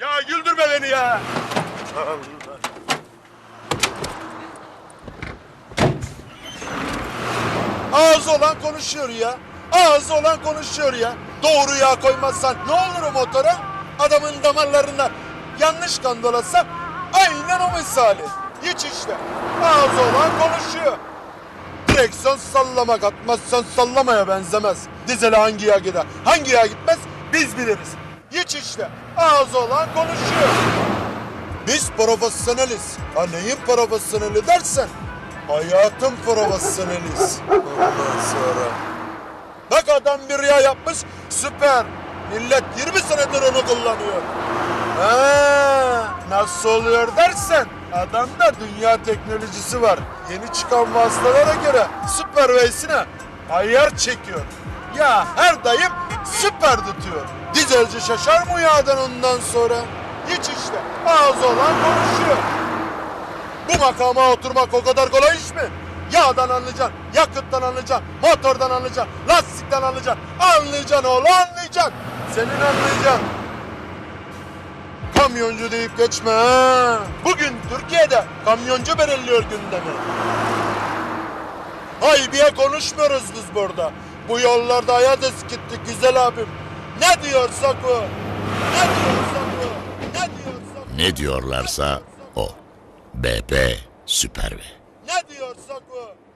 Ya güldürme beni ya. Allah. Ağzı olan konuşuyor ya. Ağzı olan konuşuyor ya. Doğru yağ koymazsan ne olur o motora? Adamın damarlarına yanlış kan dolasa aynen o misali. Hiç işte. Ağzı olan konuşuyor. Direksiyon sallamak atmazsan sallamaya benzemez. Dizele hangi yağ gider, hangi yağ gitmez biz biliriz. Hiç işte. Ağzı olan konuşuyor. Biz profesyoneliz. Ha neyin profesyoneli dersen hayatın profesyoneliz. Ondan sonra. Bak adam bir rüya yapmış süper. Millet 20 senedir onu kullanıyor. Ha, nasıl oluyor dersen adamda dünya teknolojisi var. Yeni çıkan vasıtalara göre süper veysine ayar çekiyor. Ya her dayım süper tutuyor. Dizelci şaşar mı yağdan ondan sonra? Hiç işte ağzı olan konuşuyor. Bu makama oturmak o kadar kolay iş mi? Yağdan anlayacaksın, yakıttan anlayacaksın, motordan anlayacaksın, lastikten anlayacaksın. Anlayacaksın oğlu anlayacaksın. Senin anlayacaksın. Kamyoncu deyip geçme ha. Bugün Türkiye'de kamyoncu belirliyor gündemi. Haybiye konuşmuyoruz biz burada. Bu yollarda hayat eskittik güzel abim. Ne diyorsak o. Ne diyorsak o. Ne diyorsak o. Ne diyorlarsa o. BP Süper Ve. Ne diyorsak o.